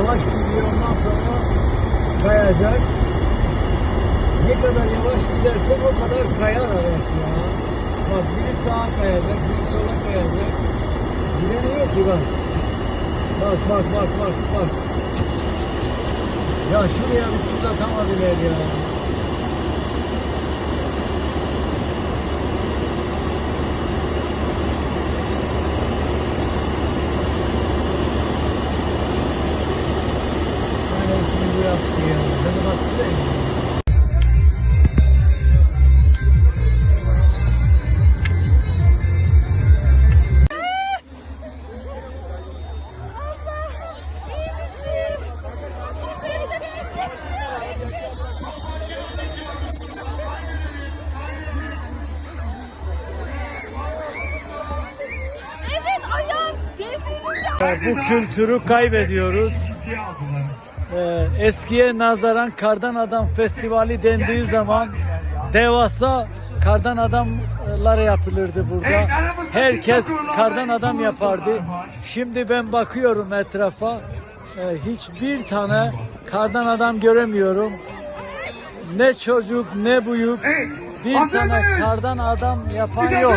Yavaş gidiyor ondan sonra kayacak. Ne kadar yavaş gidersek o kadar kayar araç ya. Bak biri sağa kayacak, biri sola kayacak. Gidemiyor ki bak. Bak bak bak bak bak. Ya şuraya bir tuz atamadılar ya. Bu kültürü kaybediyoruz. Ee, eskiye nazaran Kardan Adam Festivali dendiği zaman devasa kardan adamlar yapılırdı burada. Herkes kardan adam yapardı. Şimdi ben bakıyorum etrafa e, hiçbir tane kardan adam göremiyorum. Ne çocuk ne büyük bir tane kardan adam yapan yok.